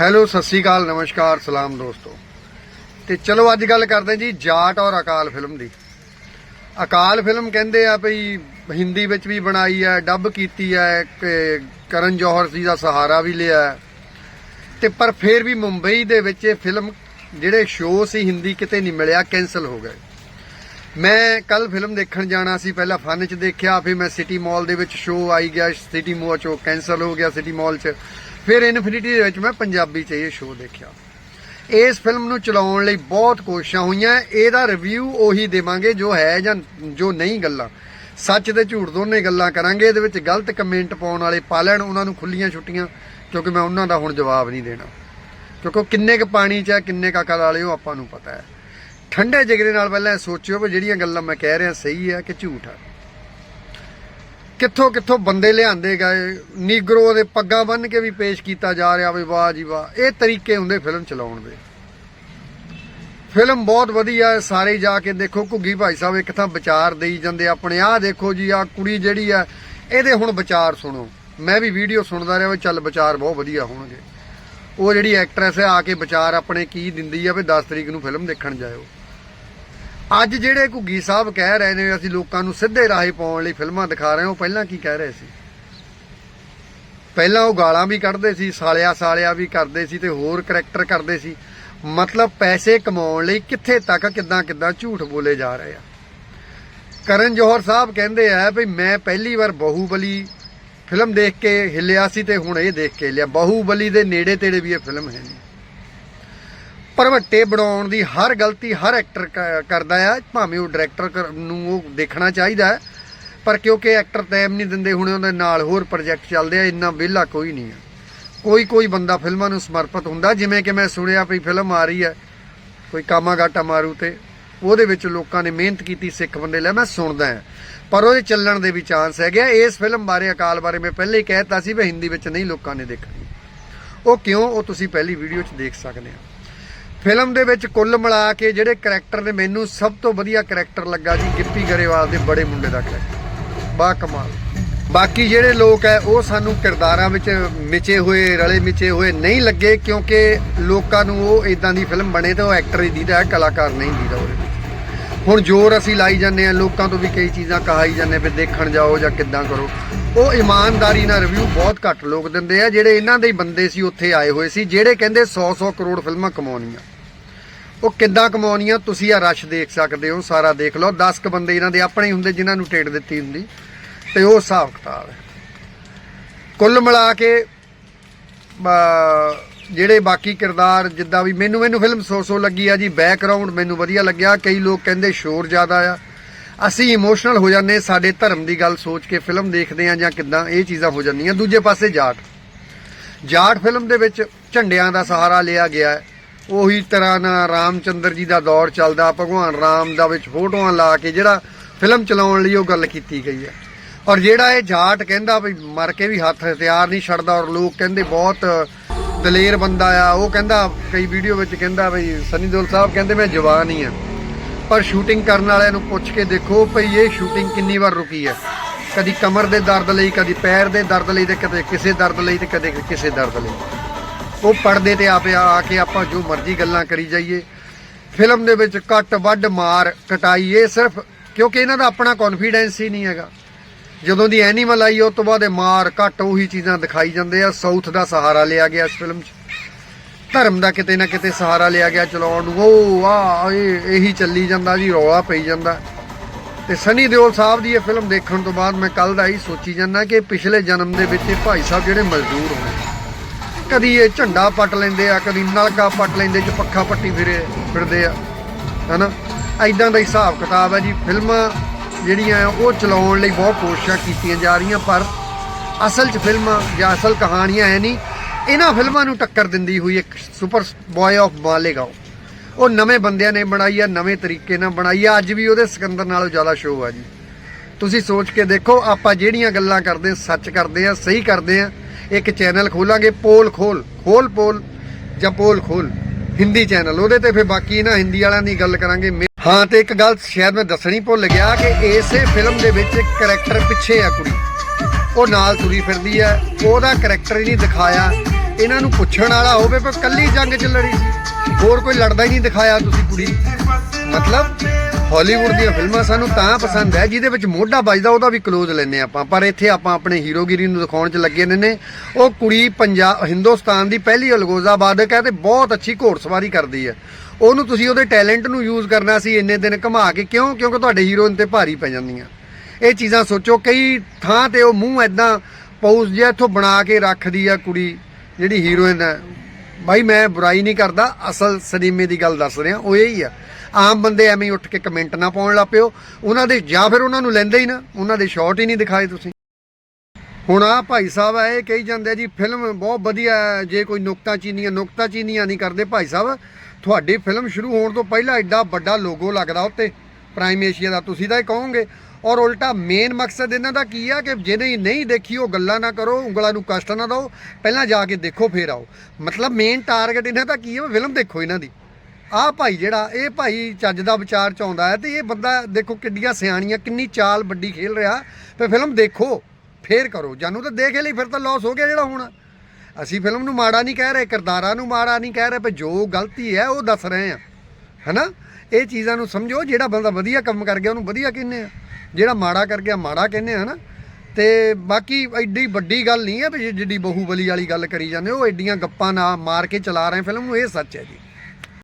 Hello, Sat Sri ਅਕਾਲ, ਨਮਸਕਾਰ, ਸਲਾਮ ਦੋਸਤੋ। ਤੇ ਚਲੋ, ਅੱਜ ਗੱਲ ਕਰਦੇ ਜੀ ਜਾਟ ਔਰ ਅਕਾਲ ਫਿਲਮ ਦੀ। ਅਕਾਲ ਫਿਲਮ ਕਹਿੰਦੇ ਆ ਭਈ ਹਿੰਦੀ ਵਿੱਚ ਵੀ ਬਣਾਈ ਹੈ, ਡੱਬ ਕੀਤੀ ਹੈ ਕਿ ਕਰਨ ਜੋਹਰ ਜੀ ਦਾ ਸਹਾਰਾ ਵੀ ਲਿਆ ਹੈ। ਤੇ ਪਰ ਫਿਰ ਵੀ ਮੁੰਬਈ ਦੇ ਵਿੱਚ ਇਹ ਫਿਲਮ, ਜਿਹੜੇ ਸ਼ੋਅ ਸੀ ਹਿੰਦੀ ਕਿਤੇ ਨਹੀਂ ਮਿਲਿਆ ਕੈਨਸਲ ਹੋ ਗਏ। ਮੈਂ ਕੱਲ ਫਿਲਮ ਦੇਖਣ ਜਾਣਾ ਸੀ, ਪਹਿਲਾਂ ਫਨ 'ਚ ਦੇਖਿਆ, ਫਿਰ ਮੈਂ ਸਿਟੀ ਮਾਲ ਦੇ ਵਿੱਚ ਸ਼ੋਅ ਆਈ ਗਿਆ, ਸਿਟੀ ਮੋਲ 'ਚੋਂ ਕੈਨਸਲ ਹੋ ਗਿਆ ਸਿਟੀ ਮਾਲ 'ਚ। ਫਿਰ ਇਨਫਿਨਿਟੀ ਦੇ ਵਿੱਚ ਮੈਂ ਪੰਜਾਬੀ 'ਚ ਇਹ ਸ਼ੋਅ ਦੇਖਿਆ। ਇਸ ਫਿਲਮ ਨੂੰ ਚਲਾਉਣ ਲਈ ਬਹੁਤ ਕੋਸ਼ਿਸ਼ਾਂ ਹੋਈਆਂ, ਇਹਦਾ ਰਿਵਿਊ ਉਹੀ ਦੇਵਾਂਗੇ, ਜੋ ਹੈ ਜਾਂ ਜੋ ਨਹੀਂ ਗੱਲਾਂ। ਸੱਚ ਤੇ ਝੂਠ ਦੋਨੇ ਗੱਲਾਂ ਕਰਾਂਗੇ, ਇਹਦੇ ਵਿੱਚ ਗਲਤ ਕਮੈਂਟ ਪਾਉਣ ਵਾਲੇ ਪਾ ਲੈਣ, ਉਹਨਾਂ ਨੂੰ ਖੁੱਲੀਆਂ ਛੁੱਟੀਆਂ, ਕਿਉਂਕਿ ਮੈਂ ਉਹਨਾਂ ਦਾ ਹੁਣ ਜਵਾਬ ਨਹੀਂ ਦੇਣਾ। ਕਿਉਂਕਿ ਉਹ ਕਿੰਨੇ ਕ ਪਾਣੀ 'ਚ ਹੈ, ਕਿੰਨੇ ਕ ਅਕਲ ਵਾਲੇ, ਉਹ ਆਪਾਂ ਨੂੰ ਪਤਾ ਹੈ। ਠੰਡੇ ਜਿਗਰੇ ਨਾਲ ਪਹਿਲਾਂ ਇਹ ਸੋਚਿਓ ਵੀ ਜਿਹੜੀਆਂ ਗੱਲਾਂ ਮੈਂ ਕਹਿ ਰਿਹਾ ਸਹੀ ਹੈ ਕਿ ਝੂਠ ਹੈ ਕਿੱਥੋਂ ਕਿੱਥੋਂ ਬੰਦੇ ਲਿਆਂਦੇ ਗਏ, ਨੀਗਰੋ ਦੇ ਪੱਗਾਂ ਬੰਨ ਕੇ ਵੀ ਪੇਸ਼ ਕੀਤਾ ਜਾ ਰਿਹਾ ਵੀ ਵਾਹ ਜੀ ਵਾਹ। ਇਹ ਤਰੀਕੇ ਹੁੰਦੇ ਫਿਲਮ ਚਲਾਉਣ ਦੇ। ਫਿਲਮ ਬਹੁਤ ਵਧੀਆ ਹੈ, ਸਾਰੇ ਜਾ ਕੇ ਦੇਖੋ, ਘੁੱਗੀ ਭਾਈ ਸਾਹਿਬ ਇੱਕ ਥਾਂ ਵਿਚਾਰ ਦੇਈ ਜਾਂਦੇ ਆਪਣੇ, ਆਹ ਦੇਖੋ ਜੀ, ਆਹ ਕੁੜੀ ਜਿਹੜੀ ਆ, ਇਹਦੇ ਹੁਣ ਵਿਚਾਰ ਸੁਣੋ। ਮੈਂ ਵੀ ਵੀਡੀਓ ਸੁਣਦਾ ਰਿਹਾ ਵੀ ਚੱਲ ਵਿਚਾਰ ਬਹੁਤ ਵਧੀਆ ਹੋਣਗੇ। ਉਹ ਜਿਹੜੀ ਐਕਟਰੈਸ ਹੈ ਆ ਕੇ ਵਿਚਾਰ ਆਪਣੇ ਕੀ ਦਿੰਦੀ ਆ ਵੀ 10 ਤਰੀਕ ਨੂੰ ਫਿਲਮ ਦੇਖਣ ਜਾਇਓ। ਅੱਜ ਜਿਹੜੇ ਘੁੱਗੀ ਸਾਹਿਬ ਕਹਿ ਰਹੇ ਨੇ, ਅਸੀਂ ਲੋਕਾਂ ਨੂੰ ਸਿੱਧੇ ਰਾਹੇ ਪਾਉਣ ਲਈ ਫਿਲਮਾਂ ਦਿਖਾ ਰਹੇ ਹਾਂ, ਉਹ ਪਹਿਲਾਂ ਕੀ ਕਹਿ ਰਹੇ ਸੀ? ਪਹਿਲਾਂ ਉਹ ਗਾਲਾਂ ਵੀ ਕੱਢਦੇ ਸੀ, ਸਾਲਿਆ ਸਾਲਿਆ ਵੀ ਕਰਦੇ ਸੀ ਤੇ ਹੋਰ ਕਰੈਕਟਰ ਕਰਦੇ ਸੀ। ਮਤਲਬ ਪੈਸੇ ਕਮਾਉਣ ਲਈ ਕਿੱਥੇ ਤੱਕ, ਕਿੱਦਾਂ ਕਿੱਦਾਂ ਝੂਠ ਬੋਲੇ ਜਾ ਰਹੇ ਆ। ਕਰਨ ਜੋਹਰ ਸਾਹਿਬ ਕਹਿੰਦੇ ਆ ਵੀ ਮੈਂ ਪਹਿਲੀ ਵਾਰ ਬਾਹੂਬਲੀ ਫਿਲਮ ਦੇਖ ਕੇ ਹਿੱਲਿਆ ਸੀ ਤੇ ਹੁਣ ਇਹ ਦੇਖ ਕੇ ਲਿਆ ਬਾਹੂਬਲੀ ਦੇ ਨੇੜੇ ਤੇੜੇ ਵੀ ਇਹ ਫਿਲਮ ਹੈ ਨਹੀਂ। ਪਰਵੱਟੇ ਬਣਾਉਣ ਦੀ ਹਰ ਗਲਤੀ ਹਰ ਐਕਟਰ ਕਰਦਾ ਆ, ਭਾਵੇਂ ਉਹ ਡਾਇਰੈਕਟਰ ਨੂੰ ਉਹ ਦੇਖਣਾ ਚਾਹੀਦਾ ਹੈ, ਪਰ ਕਿਉਂਕਿ ਐਕਟਰ ਟਾਈਮ ਨਹੀਂ ਦਿੰਦੇ, ਹੁਣ ਉਹਦੇ ਨਾਲ ਹੋਰ ਪ੍ਰੋਜੈਕਟ ਚੱਲਦੇ ਆ, ਇੰਨਾ ਵਿਹਲਾ ਕੋਈ ਨਹੀਂ ਆ। ਕੋਈ ਕੋਈ ਬੰਦਾ ਫਿਲਮਾਂ ਨੂੰ ਸਮਰਪਿਤ ਹੁੰਦਾ, ਜਿਵੇਂ ਕਿ ਮੈਂ ਸੁਣਿਆ ਵੀ ਫਿਲਮ ਆ ਰਹੀ ਹੈ, ਕੋਈ ਕਾਮਾ ਗਾਟਾ ਮਾਰੂ ਤੇ, ਉਹਦੇ ਵਿੱਚ ਲੋਕਾਂ ਨੇ ਮਿਹਨਤ ਕੀਤੀ, ਸਿੱਖ ਬੰਦੇ ਲੈ, ਮੈਂ ਸੁਣਦਾ ਹਾਂ ਪਰ ਉਹਦੇ ਚੱਲਣ ਦੇ ਵੀ ਚਾਂਸ ਹੈਗੇ ਆ, ਇਸ ਫਿਲਮ ਬਾਰੇ, ਅਕਾਲ ਬਾਰੇ ਮੈਂ ਪਹਿਲੇ ਹੀ ਕਹਿਤਾ ਸੀ ਵੀ ਹਿੰਦੀ ਵਿੱਚ ਨਹੀਂ ਲੋਕਾਂ ਨੇ ਦੇਖਣੀ। ਉਹ ਕਿਉਂ, ਉਹ ਤੁਸੀਂ ਪਹਿਲੀ ਵੀਡੀਓ 'ਚ ਦੇਖ ਸਕਦੇ ਆ। ਫਿਲਮ ਦੇ ਵਿੱਚ ਕੁੱਲ ਮਿਲਾ ਕੇ ਜਿਹੜੇ ਕੈਰੈਕਟਰ ਨੇ, ਮੈਨੂੰ ਸਭ ਤੋਂ ਵਧੀਆ ਕੈਰੈਕਟਰ ਲੱਗਾ ਜੀ ਗਿੱਪੀ ਗਰੇਵਾਲ ਦੇ ਬੜੇ ਮੁੰਡੇ ਦਾ ਕੈਰੈਕਟਰ ਬਾ ਕਮਾਲ। ਬਾਕੀ ਜਿਹੜੇ ਲੋਕ ਹੈ, ਉਹ ਸਾਨੂੰ ਕਿਰਦਾਰਾਂ ਵਿੱਚ ਮਿਚੇ ਹੋਏ, ਰਲੇ ਮਿਚੇ ਹੋਏ ਨਹੀਂ ਲੱਗੇ ਕਿਉਂਕਿ ਲੋਕਾਂ ਨੂੰ ਉਹ ਇਦਾਂ ਦੀ ਫਿਲਮ ਬਣੇ ਤਾਂ ਉਹ ਐਕਟਰ ਹੀ ਦੀਦਾ ਹੈ ਕਲਾਕਾਰ ਨਹੀਂ ਦੀਦਾ ਉਹਦੇ ਵਿੱਚ। ਹੁਣ ਜ਼ੋਰ ਅਸੀਂ ਲਾਈ ਜਾਂਦੇ ਆ ਲੋਕਾਂ ਤੋਂ ਵੀ ਕਈ ਚੀਜ਼ਾਂ ਕਹਾਈ ਜਾਂਦੇ ਵੀ ਦੇਖਣ ਜਾਓ ਜਾਂ ਕਿੱਦਾਂ ਕਰੋ। ਉਹ ਇਮਾਨਦਾਰੀ ਨਾਲ ਰਿਵਿਊ ਬਹੁਤ ਘੱਟ ਲੋਕ ਦਿੰਦੇ ਆ, ਜਿਹੜੇ ਇਹਨਾਂ ਦੇ ਹੀ ਬੰਦੇ ਸੀ, ਉੱਥੇ ਆਏ ਹੋਏ ਸੀ, ਜਿਹੜੇ ਕਹਿੰਦੇ 100-100 ਕਰੋੜ ਫਿਲਮਾਂ ਕਮਾਉਣੀਆਂ। ਉਹ ਕਿੱਦਾਂ ਕਮਾਉਣੀਆਂ ਤੁਸੀਂ ਆ ਰਸ਼ ਦੇਖ ਸਕਦੇ ਹੋ, ਸਾਰਾ ਦੇਖ ਲਓ। 10 ਕ ਬੰਦੇ ਇਹਨਾਂ ਦੇ ਆਪਣੇ ਹੀ ਹੁੰਦੇ, ਜਿਨ੍ਹਾਂ ਨੂੰ ਟੇਡ ਦਿੱਤੀ ਹੁੰਦੀ। ਤੇ ਉਹ ਹਿਸਾਬ ਕਿਤਾਬ ਹੈ। ਕੁੱਲ ਮਿਲਾ ਕੇ ਜਿਹੜੇ ਬਾਕੀ ਕਿਰਦਾਰ, ਜਿੱਦਾਂ ਵੀ ਮੈਨੂੰ ਮੈਨੂੰ ਫਿਲਮ ਸੋ ਸੋ ਲੱਗੀ ਆ ਜੀ ਬੈਕਗ੍ਰਾਉਂਡ ਮੈਨੂੰ ਵਧੀਆ ਲੱਗਿਆ। ਕਈ ਲੋਕ ਕਹਿੰਦੇ ਸ਼ੋਰ ਜ਼ਿਆਦਾ ਆ। ਅਸੀਂ ਇਮੋਸ਼ਨਲ ਹੋ ਜਾਂਦੇ, ਸਾਡੇ ਧਰਮ ਦੀ ਗੱਲ ਸੋਚ ਕੇ ਫਿਲਮ ਦੇਖਦੇ ਆ ਜਾਂ ਕਿੱਦਾਂ, ਇਹ ਚੀਜ਼ਾਂ ਹੋ ਜਾਂਦੀਆਂ। ਦੂਜੇ ਪਾਸੇ ਜਾਟ। ਜਾਟ ਫਿਲਮ ਦੇ ਵਿੱਚ ਝੰਡਿਆਂ ਦਾ ਸਹਾਰਾ ਲਿਆ ਗਿਆ ਹੈ। ਉਹੀ ਤਰ੍ਹਾਂ ਨਾਲ ਰਾਮਚੰਦਰ ਜੀ ਦਾ ਦੌਰ ਚੱਲਦਾ, ਭਗਵਾਨ ਰਾਮ ਦਾ ਵਿੱਚ ਫੋਟੋਆਂ ਲਾ ਕੇ ਜਿਹੜਾ ਫਿਲਮ ਚਲਾਉਣ ਲਈ ਉਹ ਗੱਲ ਕੀਤੀ ਗਈ ਹੈ। ਔਰ ਜਿਹੜਾ ਇਹ ਜਾਟ ਕਹਿੰਦਾ ਵੀ ਮਰ ਕੇ ਵੀ ਹੱਥ ਹਥਿਆਰ ਨਹੀਂ ਛੱਡਦਾ ਔਰ ਲੋਕ ਕਹਿੰਦੇ ਬਹੁਤ ਦਲੇਰ ਬੰਦਾ ਆ, ਉਹ ਕਹਿੰਦਾ, ਕਈ ਵੀਡੀਓ ਵਿੱਚ ਕਹਿੰਦਾ ਵੀ ਸਨੀ ਦਿਓਲ ਸਾਹਿਬ ਕਹਿੰਦੇ, ਮੈਂ ਜਵਾਨ ਹੀ ਆ ਪਰ ਸ਼ੂਟਿੰਗ ਕਰਨ ਵਾਲਿਆਂ ਨੂੰ ਪੁੱਛ ਕੇ ਦੇਖੋ ਭਈ ਇਹ ਸ਼ੂਟਿੰਗ ਕਿੰਨੀ ਵਾਰ ਰੁਕੀ ਹੈ। ਕਦੀ ਕਮਰ ਦੇ ਦਰਦ ਲਈ, ਕਦੀ ਪੈਰ ਦੇ ਦਰਦ ਲਈ ਤੇ ਕਦੇ ਕਿਸੇ ਦਰਦ ਲਈ ਤੇ ਕਦੇ ਕਿਸੇ ਦਰਦ ਲਈ। ਉਹ ਪਰਦੇ ਤੇ ਆਪੇ ਆ ਕੇ ਆਪਾਂ ਜੋ ਮਰਜ਼ੀ ਗੱਲਾਂ ਕਰੀ ਜਾਈਏ। ਫਿਲਮ ਦੇ ਵਿੱਚ ਕੱਟ ਵੱਡ ਮਾਰ ਕਟਾਈ ਇਹ ਸਿਰਫ, ਕਿਉਂਕਿ ਇਹਨਾਂ ਦਾ ਆਪਣਾ ਕੌਨਫੀਡੈਂਸ ਹੀ ਨਹੀਂ ਹੈਗਾ। ਜਦੋਂ ਦੀ ਐਨੀਮਲ ਆਈ, ਉਸ ਤੋਂ ਬਾਅਦ ਇਹ ਮਾਰ ਕੱਟ ਉਹੀ ਚੀਜ਼ਾਂ ਦਿਖਾਈ ਜਾਂਦੇ ਆ। ਸਾਊਥ ਦਾ ਸਹਾਰਾ ਲਿਆ ਗਿਆ ਇਸ ਫਿਲਮ 'ਚ। ਧਰਮ ਦਾ ਕਿਤੇ ਨਾ ਕਿਤੇ ਸਹਾਰਾ ਲਿਆ ਗਿਆ ਚਲਾਉਣ ਨੂੰ। ਉਹ ਆ, ਇਹੀ ਚੱਲੀ ਜਾਂਦਾ ਜੀ, ਰੌਲਾ ਪਈ ਜਾਂਦਾ। ਤੇ ਸਨੀ ਦਿਓਲ ਸਾਹਿਬ ਦੀ ਇਹ ਫਿਲਮ ਦੇਖਣ ਤੋਂ ਬਾਅਦ ਮੈਂ ਕੱਲ ਦਾ ਹੀ ਸੋਚੀ ਜਾਂਦਾ ਕਿ ਪਿਛਲੇ ਜਨਮ ਦੇ ਵਿੱਚ ਇਹ ਭਾਈ ਸਾਹਿਬ ਜਿਹੜੇ ਮਜ਼ਦੂਰ ਹੋਣੇ ਕਦੀ ਇਹ ਝੰਡਾ ਪੱਟ ਲੈਂਦੇ ਆ ਕਦੀ ਨਲਕਾ ਪੱਟ ਲੈਂਦੇ ਚ ਪੱਖਾ ਪੱਟੀ ਫਿਰੇ ਫਿਰਦੇ ਆ ਹਨਾ? ਐਦਾਂ ਦਾ ਹਿਸਾਬ ਕਿਤਾਬ ਹੈ ਜੀ। ਫਿਲਮਾਂ ਜਿਹੜੀਆਂ ਆ ਉਹ ਚਲਾਉਣ ਲਈ ਬਹੁਤ ਕੋਸ਼ਿਸ਼ਾਂ ਕੀਤੀਆਂ ਜਾ ਰਹੀਆਂ ਪਰ ਅਸਲ 'ਚ ਫਿਲਮਾਂ ਜਾਂ ਅਸਲ ਕਹਾਣੀਆਂ ਹੈ ਨਹੀਂ। ਇਹਨਾਂ ਫਿਲਮਾਂ ਨੂੰ ਟੱਕਰ ਦਿੰਦੀ ਹੋਈ ਇੱਕ ਸੁਪਰ ਬॉय ਆਫ ਮਾਲੇਗਾਂਵ ਉਹ ਨਵੇਂ ਬੰਦਿਆਂ ਨੇ ਬਣਾਈ ਆ ਨਵੇਂ ਤਰੀਕੇ ਨਾਲ ਬਣਾਈ ਆ। ਅੱਜ ਵੀ ਉਹਦੇ ਸਿਕੰਦਰ ਨਾਲੋਂ ਜ਼ਿਆਦਾ ਸ਼ੋਅ ਆ ਜੀ। ਤੁਸੀਂ ਸੋਚ ਕੇ ਦੇਖੋ ਆਪਾਂ ਜਿਹੜੀਆਂ ਗੱਲਾਂ ਕਰਦੇ ਹਾਂ, ਸੱਚ ਕਰਦੇ ਆ ਸਹੀ ਕਰਦੇ ਆ ਇੱਕ ਚੈਨਲ ਖੋਲਾਂਗੇ, ਪੋਲ ਖੋਲ ਖੋਲ ਪੋਲ ਜਾਂ ਪੋਲ ਖੋਲ, ਹਿੰਦੀ ਚੈਨਲ। ਉਹਦੇ ਤੇ ਫਿਰ ਬਾਕੀ ਨਾ ਹਿੰਦੀ ਵਾਲਿਆਂ ਦੀ ਗੱਲ ਕਰਾਂਗੇ। ਹਾਂ, ਤੇ ਇੱਕ ਗੱਲ ਸ਼ਾਇਦ ਮੈਂ ਦੱਸਣੀ ਭੁੱਲ ਗਿਆ ਕਿ ਇਸੇ ਫਿਲਮ ਦੇ ਵਿੱਚ ਇੱਕ ਕਰੈਕਟਰ ਪਿੱਛੇ ਆ ਕੁੜੀ। ਉਹ ਨਾਲ ਤੁਰੀ ਫਿਰਦੀ ਆ। ਉਹਦਾ ਕਰੈਕਟਰ ਹੀ ਨਹੀਂ ਦਿਖਾਇਆ। ਇਹਨਾਂ ਨੂੰ ਪੁੱਛਣ ਵਾਲਾ ਹੋਵੇ, ਪਰ ਕੱਲੀ ਜੰਗ ਚ ਲੜੀ ਸੀ। ਹੋਰ ਕੋਈ ਲੜਦਾ ਹੀ ਨਹੀਂ ਦਿਖਾਇਆ ਤੁਸੀਂ ਕੁੜੀ। ਮਤਲਬ ਹਾਲੀਵੁੱਡ ਦੀਆਂ ਫਿਲਮਾਂ ਸਾਨੂੰ ਤਾਂ ਪਸੰਦ ਹੈ, ਜਿਹਦੇ ਵਿੱਚ ਮੋਢਾ ਵੱਜਦਾ, ਉਹਦਾ ਵੀ ক্লোਜ਼ ਲੈਨੇ ਆਪਾਂ। ਪਰ ਇੱਥੇ ਆਪਾਂ ਆਪਣੇ ਹੀਰੋਗਿਰੀ ਨੂੰ ਦਿਖਾਉਣ 'ਚ ਲੱਗੇ ਨੇ ਨੇ। ਉਹ ਕੁੜੀ ਪੰਜਾਬ, ਹਿੰਦੁਸਤਾਨ ਦੀ ਪਹਿਲੀ ਅਲਗੋਜ਼ਾਬਾਦਕ ਹੈ ਤੇ ਬਹੁਤ ਅੱਛੀ ਘੋੜਸਵਾਰੀ ਕਰਦੀ ਹੈ। ਉਹਨੂੰ ਤੁਸੀਂ ਉਹਦੇ ਟੈਲੈਂਟ ਨੂੰ ਯੂਜ਼ ਕਰਨਾ ਸੀ, ਇੰਨੇ ਦਿਨ ਘੁਮਾ ਕੇ। ਕਿਉਂ? ਕਿਉਂਕਿ ਤੁਹਾਡੇ ਹੀਰੋਇਨ ਤੇ ਭਾਰੀ ਪੈ ਜਾਂਦੀਆਂ। ਇਹ ਚੀਜ਼ਾਂ ਸੋਚੋ, ਕਈ ਥਾਂ ਤੇ ਉਹ ਮੂੰਹ ਐਦਾਂ ਪੌਜ਼ ਜਿਹਾ ਇੱਥੋਂ ਬਣਾ ਕੇ ਰੱਖਦੀ ਆ ਕੁੜੀ, ਜਿਹੜੀ ਹੀਰੋਇਨ ਹੈ। ਭਾਈ ਮੈਂ ਬੁਰਾਈ ਨਹੀਂ ਕਰਦਾ, ਅਸਲ ਸਿਨੇਮੇ ਦੀ ਗੱਲ ਦੱਸ ਰਿਹਾ, ਉਹ ਇਹ ਹੀ ਆ। ਆਮ ਬੰਦੇ ਐਵੇਂ ਉੱਠ ਕੇ ਕਮੈਂਟ ਨਾ ਪਾਉਣ ਲੱਗ ਪਿਓ। ਉਹਨਾਂ ਦੇ ਜਾਂ ਫਿਰ ਉਹਨਾਂ ਨੂੰ ਲੈਂਦੇ ਹੀ ਨਾ, ਉਹਨਾਂ ਦੇ ਸ਼ਾਟ ਹੀ ਨਹੀਂ ਦਿਖਾਏ ਤੁਸੀਂ। ਹੁਣ ਆ ਭਾਈ ਸਾਹਿਬ ਆ, ਇਹ ਕਹੀ ਜਾਂਦੇ ਜੀ ਫਿਲਮ ਬਹੁਤ ਵਧੀਆ ਜੇ ਕੋਈ ਨੁਕਤਾ ਚੀਨੀਆਂ ਨੁਕਤਾ ਚੀਨੀਆਂ ਨਹੀਂ ਕਰਦੇ ਭਾਈ ਸਾਹਿਬ। ਤੁਹਾਡੀ ਫਿਲਮ ਸ਼ੁਰੂ ਹੋਣ ਤੋਂ ਪਹਿਲਾਂ ਐਡਾ ਵੱਡਾ ਲੋਗੋ ਲੱਗਦਾ ਉੱਤੇ। ਪ੍ਰਾਈਮ ਏਸ਼ੀਆ ਦਾ ਤੁਸੀਂ ਤਾਂ ਇਹ ਕਹੋਗੇ। ਔਰ ਉਲਟਾ ਮੇਨ ਮਕਸਦ ਇਹਨਾਂ ਦਾ ਕੀ ਆ ਕਿ ਜਿਹਨੇ ਨਹੀਂ ਦੇਖੀ ਉਹ ਗੱਲਾਂ ਨਾ ਕਰੋ, ਉਂਗਲਾਂ ਨੂੰ ਕਸ਼ਟ ਨਾ ਦਿਓ, ਪਹਿਲਾਂ ਜਾ ਕੇ ਦੇਖੋ, ਫੇਰ ਆਓ। ਮਤਲਬ ਮੇਨ ਟਾਰਗੇਟ ਇਹਨਾਂ ਦਾ ਕੀ ਹੈ ਫਿਲਮ ਦੇਖੋ ਇਹਨਾਂ ਦੀ। ਆਹ ਭਾਈ ਜਿਹੜਾ, ਇਹ ਭਾਈ ਚੱਜ ਦਾ ਵਿਚਾਰ ਚ ਆਉਂਦਾ ਹੈ ਤੇ ਇਹ ਬੰਦਾ ਦੇਖੋ ਕਿੱਡੀਆਂ ਸਿਆਣੀਆਂ, ਕਿੰਨੀ ਚਾਲ ਵੱਡੀ ਖੇਲ ਰਿਹਾ, ਤੇ ਫਿਲਮ ਦੇਖੋ, ਫੇਰ ਕਰੋ। ਜਾਨੂੰ ਤਾਂ ਦੇਖ ਲਈ, ਫਿਰ ਤਾਂ ਲਾਸ ਹੋ ਗਿਆ ਜਿਹੜਾ ਹੁਣ। ਅਸੀਂ ਫਿਲਮ ਨੂੰ ਮਾੜਾ ਨਹੀਂ ਕਹਿ ਰਹੇ, ਕਿਰਦਾਰਾਂ ਨੂੰ ਮਾੜਾ ਨਹੀਂ ਕਹਿ ਰਹੇ, ਪਰ ਜੋ ਗਲਤੀ ਹੈ, ਉਹ ਦੱਸ ਰਹੇ ਆ ਹੈਨਾ? ਇਹ ਚੀਜ਼ਾਂ ਨੂੰ ਸਮਝੋ, ਜਿਹੜਾ ਬੰਦਾ ਵਧੀਆ ਕੰਮ ਕਰ ਗਿਆ, ਉਹਨੂੰ ਵਧੀਆ ਕਹਿੰਦੇ ਆ ਜਿਹੜਾ ਮਾੜਾ ਕਰ ਗਿਆ ਮਾੜਾ ਕਹਿੰਦੇ ਆ ਨਾ ਤੇ ਬਾਕੀ ਐਡੀ ਵੱਡੀ ਗੱਲ ਨਹੀਂ ਹੈ ਵੀ ਜਿੱਡੀ ਬਹੂਬਲੀ ਵਾਲੀ ਗੱਲ ਕਰੀ ਜਾਂਦੇ ਹੋ, ਉਹ ਐਡੀਆਂ ਗੱਪਾਂ ਨਾ ਮਾਰ ਕੇ ਚਲਾ ਰਹੇ ਫਿਲਮ ਨੂੰ ਇਹ ਸੱਚ ਹੈ ਜੀ।